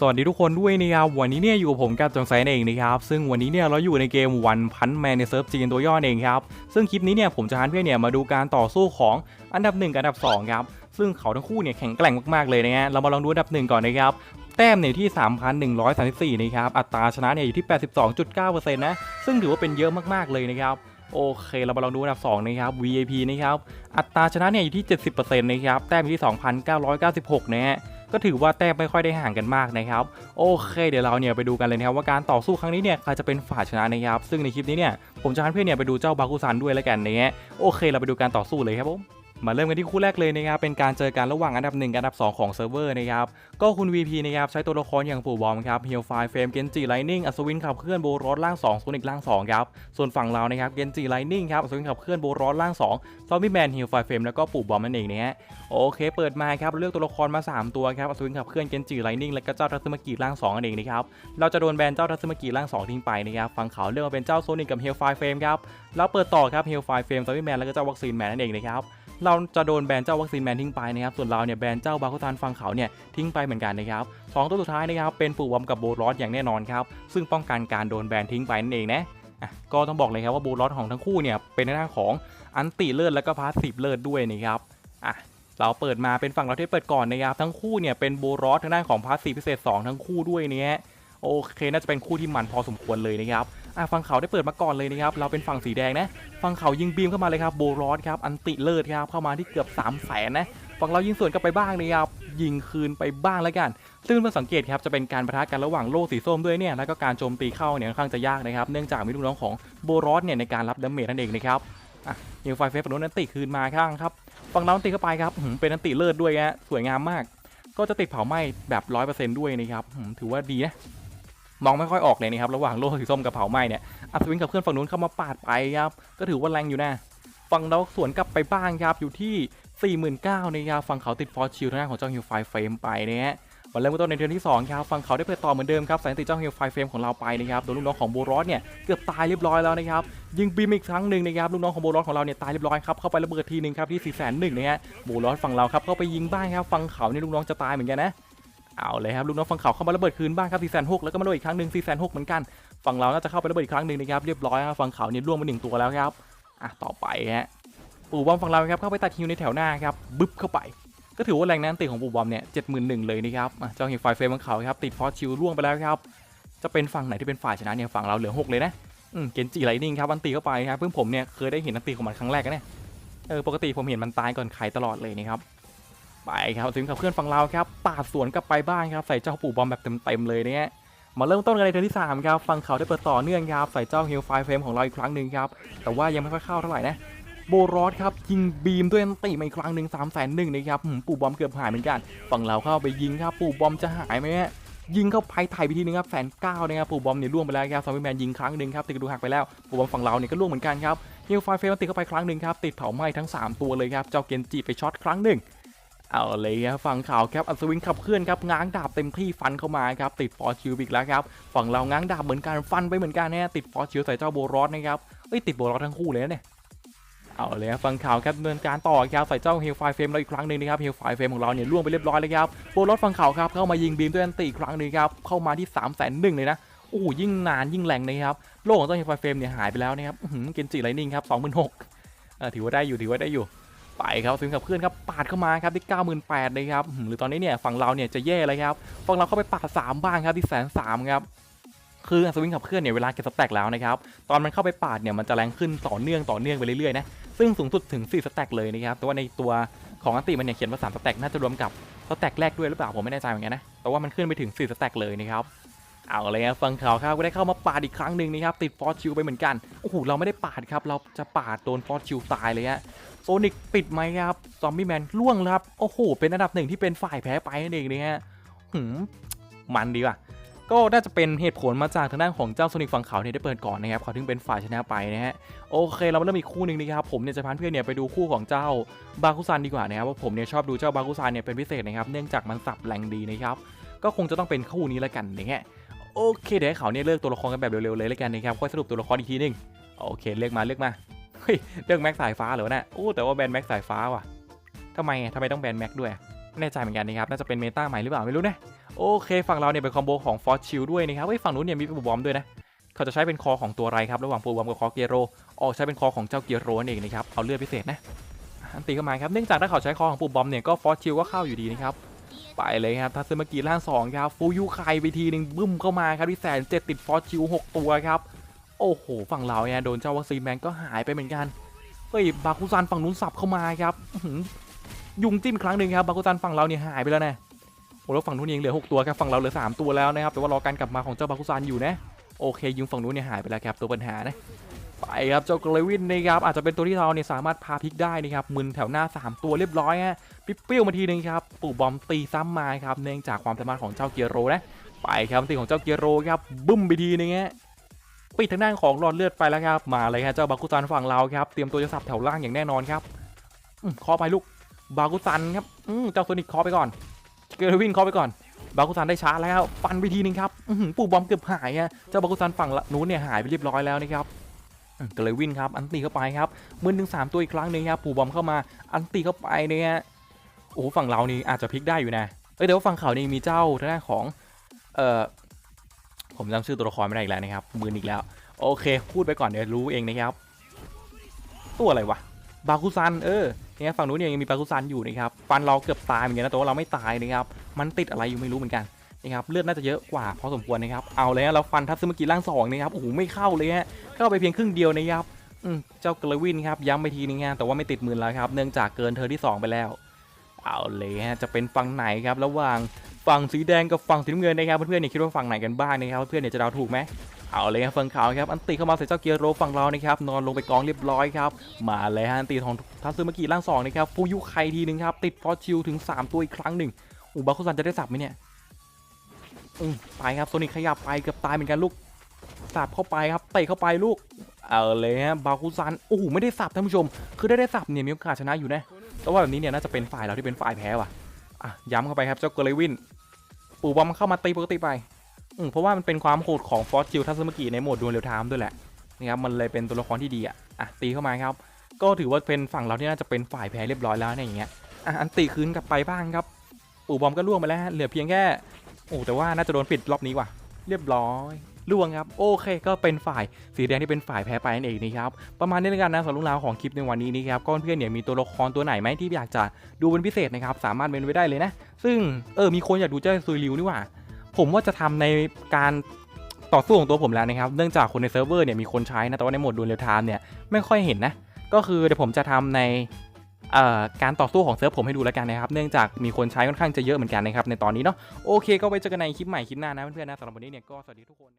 สวัสดีทุกคนด้วยนะครับวันนี้เนี่ยอยู่กับผมกับจงไซน์เองนะครับซึ่งวันนี้เนี่ยเราอยู่ในเกมวันพันแมนในเซิร์ฟจีนตัวย่อเองครับซึ่งคลิปนี้เนี่ยผมจะพาเพื่อนเนี่ยมาดูการต่อสู้ของอันดับ 1 กับอันดับ2ครับซึ่งเขาทั้งคู่เนี่ยแข็งแกร่งมากๆเลยนะฮะเรามาลองดูอันดับ 1 ก่อนนะครับแต้มเนี่ยอยู่ที่ 3,134นะครับอัตราชนะเนี่ยอยู่ที่ 82.9%นะซึ่งถือว่าเป็นเยอะมากๆเลยนะครับโอเค เรามาลองดูอันดับ2นะครับ VIP นะครับอัตราชนะเนี่ยอยู่ที่ 70%นะครับแต้มอยู่ที่ 2,996นะฮะ ก็ถือว่าแต้มไม่ค่อยได้ห่างกันมากนะครับ โอเค เดี๋ยวเราเนี่ยไปดูกันเลยนะครับว่าการต่อสู้ครั้งนี้เนี่ยใครจะเป็นฝ่ายชนะนะครับ ซึ่งในคลิปนี้เนี่ยผมจะให้เพื่อนเนี่ยไปดูเจ้าบาคุซันด้วยแล้วกันนะฮะโอเค เราไปดูการต่อสู้เลยครับผม มาเริ่มกันที่คู่แรกเลยนะครับเป็นการเจอกันระหว่างอันดับ 1 กับอันดับ 2 ของเซิร์ฟเวอร์นะครับก็คุณ VP นะครับใช้ตัวละครอย่างปู่บอมครับเฮลไฟเฟรมเกนจิไลนิ่งอัศวินขับเคลื่อนโบรอสล่าง2โซนิกล่าง2ครับส่วนฝั่งเรานะครับเกนจิไลนิ่งครับอัศวินขับเคลื่อนโบรอสล่าง2ซอมบี้แมนเฮลไฟเฟรมแล้วก็ปู่บอมนั่นเองนะฮะโอเค เปิดมาครับเลือกตัวละครมา 3 ตัวครับอัศวินขับเคลื่อนเกนจิไลนิ่งและก็เจ้าทัซึมกิร่าง2นั่นเองนะครับเราจะโดนแบนเจ้าทัซึมกิร่าง2ทิ้งไปนะครับฝั่งเขาเลือกมาเป็นเจ้าโซนิกกับเฮลไฟเฟรมครับแล้วเปิดต่อครับเฮลไฟเฟรมซอมบี้แมนแล้วก็เจ้าวัคซีนแมนนั่นเองนะครับ เราจะโดนแบนเจ้าวัคซีนแมนทิ้งไปนะครับ ส่วนเราเนี่ยแบนเจ้าบาคุตันฝั่งเขาเนี่ยทิ้งไปเหมือนกันนะครับสองตัวสุดท้ายนะครับเป็นปู่วอมกับโบรอสอย่างแน่นอนครับ ซึ่งป้องกันการโดนแบนทิ้งไปนั่นเองนะก็ต้องบอกเลยครับว่าโบรอสของทั้งคู่เนี่ยเป็นในด้านของอันติเลิศและก็พาสซีฟเลิศด้วยนะครับอะเราเปิดมาเป็นฝั่งเราที่เปิดก่อนนะครับทั้งคู่เนี่ยเป็นโบรอสทางด้านของพาร์ทสีพิเศษ 2 ทั้งคู่ด้วยเนี่ย โอเค น่าจะเป็นคู่ที่มันพอสมควรเลยนะครับอะฝั่งเขาได้เปิดมาก่อนเลยนะครับ เราเป็นฝั่งสีแดงนะฝั่งเขายิงบีมเข้ามาเลยครับ โบรอสครับ อันติเลิศครับ เข้ามาที่เกือบ3 0 0แสนนะ ฝั่งเรายิงสวนกลับไปบ้างนะครับ ยิงคืนไปบ้างแล้วกัน ซึ่งเมื่อสังเกตครับ จะเป็นการประทะกันระหว่างโล่สีส้มด้วยเนี่ย แล้วก็การโจมตีเข้าเนี่ยค่อนข้างจะยากนะครับ เนื่องจากมีลูกน้องของโบรอสเนี่ยในการรับดาเมจนั่นเองนะครับ อะยิงไฟเฟสฝั่งนู้นนันติคืนมาข้างครับ ฝั่งเราติเข้าไปครับหืมเป็นอันติเลิศด้วยฮะ สวยงามมาก ก็จะติดเผาไหม้แบบร้อยเปอร์เซ็นต์ด้วยนะครับถือว่าดีนะ มองไม่ค่อยออกเลยนะครับระหว่างโล่สีส้มกับเผาไหม้เนี่ยอัศวินกับเพื่อนฝั่งนู้นเข้ามาปาดไปครับก็ถือว่าแรงอยู่นะฝั่งเราสวนกลับไปบ้างครับอยู่ที่ 49,000นะครับฝั่งเขาติดฟอร์ชิลทางด้านของเจ้าฮิวไฟเฟรมไปนะฮะวันเริ่มต้นในเดือนที่สองครับฝั่งเขาได้เปิดต่อเหมือนเดิมครับสายติดเจ้าฮิวไฟเฟรมของเราไปนะครับโดนลูกน้องของโบรอสเนี่ยเกือบตายเรียบร้อยแล้วนะครับยิงบีมอีกครั้งหนึ่งนะครับลูกน้องของโบรอสของเราเนี่ยตายเรียบร้อยครับเข้าไประเบิดทีหนึ่งครับที่4ี่แสนหนึ่งนะฮะโบรอสฝั่งเราครับเข้าไปยิงบ้างครับฝั่งเขาเนี่ยลูกน้องจะตายเหมือนกันนะ เอาเลยครับลูกน้องฝั่งเขาเข้ามาระเบิดคืนบ้างครับ4ี่แสนหกแล้วก็มาโดนอีกครั้งหนึ่ง4ี่แสนหกเหมือนกันฝั่งเราน่าจะเข้าไประเบิดอีกครั้งหนึ่งนะครับเรียบร้อยครับฝั่งเขาเนี่ยร่วงมาหนึ่งตัวแล้วครับอะต่อไปฮะปู่บอมฝั่งเราครับเข้าไปตัดฮิวในแถวหน้าครับบึ๊บเข้าไป ก็ถือว่าแรงน้ำตีของปู่บอมเนี่ยเจ็ดหมื่นหนึ่งเลยนะครับอะเจ้าฮิวไฟเฟรมของเขาครับติดฟอสชิลร่วงไปแล้วครับจะเป็นฝั่งไหนที่เป็นฝ่ายชนะเนี่ยฝั่งเราเหลือหกเลยนะเกนจิไลนิ่งครับอันตีเข้าไปครับเพิ่งผมเนี่ยเคยได้เห็นอันตีของมันครั้งแรกนะเออปกติผมเห็นมันตายก่อนใครตลอดเลยนะครับ ไปครับถึงกับเพื่อนฝั่งเราครับปาดสวนกลับไปบ้านครับใส่เจ้าปู่บอมแบบเต็มๆเลยเนี่ยมาเริ่มต้นกันในเทิร์นที่3ครับฝั่งเขาได้เปิดต่อเนื่องครับใส่เจ้าฮิลไฟเฟรมของเราอีกครั้งหนึ่งครับแต่ว่ายังไม่ค่อยเข้าเท่าไหร่นะโบรอสครับยิงบีมด้วยอันตีมาอีกครั้งหนึ่งสามแสนหนึ่งนะครับปู่บอมเกือบหายเหมือนกัน ฝั่งเราเข้าไปยิงครับปู่บอมจะหายไหมฮะยิงเข้าไปไถ่ไปทีนึงครับแสนเก้านะครับปู่บอมเนี่ยล่วงไปแล้วครับซอมบี้แมนยิงครั้งหนึ่งครับติดกระดูกหักไปแล้วปู่บอมฝั่งเราเนี่ยก็ล่วงเหมือนกันครับฮิลไฟเฟลติดเข้าไปครั้งหนึ่งครับติดเผาไหม้ทั้ง 3 ตัวเลยครับเจ้าเกนจิไปช็อตครั้งหนึ่ง เอาเลยครับฝั่งข่าวครับอัศวินขับเคลื่อนครับง้างดาบเต็มที่ฟันเข้ามาครับติดฟอร์ชิลอีกแล้วครับฝั่งเราง้างดาบเหมือนกันฟันไปเหมือนกันนะติดฟอร์ชิลใส่เจ้าโบรอสนะครับเอ้ยติดโบรอสทั้งคู่เลยเนี่ยเอาเลยครับฟังข่าวครับดำเนินการต่อครับใส่เจ้าเฮลไฟเฟมเราอีกครั้งหนึ่งนะครับเฮลไฟเฟมของเราเนี่ยล่วงไปเรียบร้อยเลยครับโบรถฟังข่าวครับเข้ามายิงบีมด้วยอันตีอีกครั้งหนึ่งครับเข้ามาที่3ามแสนหนึ่งเลยนะโอ้ยิ่งนานยิ่งแรงนะครับโลกของเจ้าเฮลไฟเฟมเนี่ยหายไปแล้วนะครับเกนจิไลนิ่งครับสองหมื่นหกถือว่าได้อยู่ถือว่าได้อยู่ ไปครับถึงกับเพื่อนครับปาดเข้ามาครับที่ 98,000เลยครับอื้อหือหรือตอนนี้เนี่ยฝั่งเราเนี่ยจะแย่เลยครับฝั่งเราเข้าไปปาดสามบ้างครับที่แสนสามครับคืออัศวินขับเคลื่อนเนี่ยเวลาเก็บสแต็กแล้วนะครับตอนมันเข้าไปปาดเนี่ยมันจะแรงขึ้นต่อเนื่องต่อเนื่องไปเรื่อยๆนะซึ่งสูงสุดถึง 4 สแต็กเลยนะครับแต่ว่าในตัวของอันติมันเนี่ยเขียนว่า3สแต็กน่าจะรวมกับสแต็กแรกด้วยหรือเปล่าผมไม่แน่ใจเหมือนกันนะแต่ว่ามันขึ้นไปถึง 4 สแต็กเลยนะครับเอาเลยครับฟังข่าวครับก็ได้เข้ามาปาดอีกครั้งหนึ่งนะครับติดฟอสชิลไปเหมือนกันโอ้โหเราไม่ได้ปาดครับเราจะปาดโดนฟอสชิลตายเลยฮะ โซนิกปิดไหมครับซอมบี้แมนล่วงแล้วครับ โอ้โห เป็นอันดับหนึ่งที่เป็นฝ่ายแพ้ไปนั่นเองนะฮะหืมมันดีว่ะ ก็น่าจะเป็นเหตุผลมาจากทางด้านของเจ้าโซนิกฝั่งเขาเนี่ยได้เปิดก่อนนะครับเขาถึงเป็นฝ่ายชนะไปนะฮะ โอเค เรามาเริ่มอีกคู่หนึ่งนะครับ ผมเนี่ยจะพาเพื่อนเนี่ยไปดูคู่ของเจ้าบาคุซันดีกว่านะครับว่าผมเนี่ยชอบดูเจ้าบาคุซันเนี่ยเป็นพิเศษนะครับ เนื่องจากมันสับแรงดีนะครับ ก็คงจะต้องเป็นคู่นี้แล้วกันอย่างเงี้ยโอเค เดี๋ยวให้เขาเนี่ยเลือกตัวละครกันแบบเร็วๆเลยแล้วกันนะครับ ค่อยสรุปตัวละครอีกทีนึง โอเค เลือกมา เลือกมา ฮ้ยเลือกแม็กสายฟ้าเหรอเนี่ยโอ้แต่ว่าแบนแม็กสายฟ้าว่ะทำไมทำไมต้องแบนแม็กด้วยไม่แน่ใจเหมือนกันนะครับน่าจะเป็นเมตาใหม่หรือเปล่าไม่รู้นะโอเคฝั่งเราเนี่ยเป็นคอมโบของฟอร์ชิลด้วยนะครับเฮ้ยฝั่งนู้นเนี่ยมีปูบอมด้วยนะเขาจะใช้เป็นคอของตัวไรครับระหว่างปูบอมกับคอเกียโรออกใช้เป็นคอของเจ้าเกียโรนั่นเองนะครับเอาเลือดพิเศษนะอันตีเข้ามาครับเนื่องจากถ้าเขาใช้คอของปูบอมเนี่ยก็ฟอร์ชิลก็เข้าอยู่ดีนะครับไปเลยครับทัศมากีร่างสองครับฟูยูไคไปทีหนึ่งบึ้มเข้ามาครับที่แสนเจ็ดติดฟอร์ชิลหกตัวครับ โอ้โห ฝั่งเราเนี่ยโดนเจ้าวัคซีนแมนก็หายไปเหมือนกัน เฮ้ย บาคุซันฝั่งนู้นสับเข้ามาครับยุงจิ้มครั้งหนึ่งครับ บาคุซันฝั่งเราเนี่ยหายไปแล้วนะโอ้แล้วฝั่งนู้นยังเหลือ 6 ตัวครับ ฝั่งเราเหลือ 3 ตัวแล้วนะครับ แต่ว่ารอการกลับมาของเจ้าบาคุซันอยู่นะ โอเคยุงฝั่งนู้นเนี่ยหายไปแล้วครับ ตัวปัญหานะ ไปครับ เจ้าเกรวินนะครับ อาจจะเป็นตัวที่เราเนี่ยสามารถพาพลิกได้นะครับ มึนแถวหน้า 3 ตัวเรียบร้อยฮะ ปิ๊บเปี้ยวมาทีนึงครับ ปู่บอมตีซ้ำมาครับ เนื่องจากความสามารถของเจ้าเกียโรนะ ไปครับตีของเจ้าเกียโรครับ บึ้มไปทีนึงฮะ ปิดทางด้านของหลอดเลือดไปแล้วครับมาเลยครับเจ้าบากุซันฝั่งเราครับเตรียมตัวจะสับแถวล่างอย่างแน่นอนครับอืมเคอไปลูกบากุซันครับอืมเจ้าโซนิกเคอไปก่อนเกอร์วินเคอไปก่อน บากุซันได้ช้าแล้วฟันไปทีนึงครับปู่บอมเกือบหายอะเจ้าบากุซันฝั่งละนู้นเนี่ยหายไปเรียบร้อยแล้วนะครับเกอร์วินครับอันตีเข้าไปครับมือหนึ่งสามตัวอีกครั้งหนึงครับปู่บอมเข้ามาอันตีเข้าไปเนี่ยโอ้ฝั่งเรานี่อาจจะพลิกได้อยู่นะเอ้ยแต่ว่าฝั่งเขานี่มีเจ้าทางด้านของเอ่อ ผมจำชื่อตัวละครไม่ได้อีกแล้วนะครับมืออีกแล้ว โอเค พูดไปก่อนเดี๋ยวรู้เองนะครับ ตัวอะไรวะบาคุซันเออเนี่ยฝั่งนู้นเนี่ยยังมีบาคุซันอยู่นะครับฟันเราเกือบตายเหมือนกันนะแต่ว่าเราไม่ตายนะครับมันติดอะไรอยู่ไม่รู้เหมือนกันนะครับเลือดน่าจะเยอะกว่าพอสมควรนะครับเอาเลยฮะเราฟันทับซึมกิร่างสองนะครับโอ้โหไม่เข้าเลยฮะเข้าไปเพียงครึ่งเดียวนะครับอืมเจ้ากระวินครับย้ำไปทีนึงฮะแต่ว่าไม่ติดมือแล้วครับ เนื่องจากเกินเธอที่สองไปแล้ว เอาเลยฮะจะเป็นฝั่งไหนครับระหว่าง ฝั่งสีแดงกับฝั่งสีน้ำเงินนะครับเพื่อนๆเนี่ยคิดว่าฝั่งไหนกันบ้างนะครับเพื่อนๆเนี่ยจะเดาถูกไหมเอาเลยครับฝั่งขาวครับอันตีเข้ามาใส่เจ้าเกียร์โรฝั่งเรานะครับนอนลงไปกองเรียบร้อยครับมาเลยฮะอันตีของทัซึมากิร่างสองนะครับฟูยุไคทีหนึ่งครับติดฟอสชิลถึง 3 ตัวอีกครั้งหนึ่งอูบาคุซันจะได้สับไหมเนี่ยอืมไปครับโซนิคขยับไปเกือบตายเหมือนกันลูกสับเข้าไปครับเตะเข้าไปลูกเอาเลยฮะบาคุซันโอ้โหไม่ได้สับท่านผู้ชม คือได้ได้สับเนี่ยมีโอกาสชนะอยู่นะแต่ว่าแบบนี้เนี่ยน่าจะเป็นฝ่ายเราที่เป็นฝ่ายแพ้ว่ะอะย้ำเข้าไปครับเจ้าเกเรวิน ปูบอมเข้ามาตีปกติไปอืมเพราะว่ามันเป็นความโหดของฟอสจิลทัสมากิในโหมดดวลเรียลไทม์ด้วยแหละนะครับมันเลยเป็นตัวละครที่ดีอะอะตีเข้ามาครับ ก็ถือว่าเป็นฝั่งเราที่น่าจะเป็นฝ่ายแพ้เรียบร้อยแล้วในอย่างเงี้ยอะอันตีคืนกลับไปบ้างครับปู่บอมก็ล่วงไปแล้วเหลือเพียงแค่โอ้แต่ว่าน่าจะโดนปิดรอบนี้ว่ะ เรียบร้อย ล่วงครับโอเคก็เป็นฝ่ายสีแดงที่เป็นฝ่ายแพ้ไปนั่นเองนะครับประมาณนี้แล้วกันนะสำหรับเรื่องราวของคลิปในวันนี้นะครับก็เพื่อนเนี่ยมีตัวละครตัวไหนไหมที่อยากจะดูเป็นพิเศษนะครับสามารถเมนไว้ได้เลยนะ ซึ่งเออมีคนอยากดูเจ้าซุยริวนี่หว่า ผมว่าจะทำในการต่อสู้ของตัวผมแล้วนะครับ เนื่องจากคนในเซิร์ฟเวอร์เนี่ยมีคนใช้นะ แต่ว่าในโหมดดูเรียลไทม์เนี่ยไม่ค่อยเห็นนะ ก็คือเดี๋ยวผมจะทำในเอ่อการต่อสู้ของเซิร์ฟผมให้ดูแล้วกันนะครับ เนื่องจากมีคนใช้ค่อนข้างจะเยอะเหมือนกันนะครับในตอนนี้เนาะ โอเคก็ไว้เจอกันในคลิปใหม่คลิปหน้านะเพื่อนๆนะสำหรับวันนี้เนี่ยก็สวัสดีทุกคน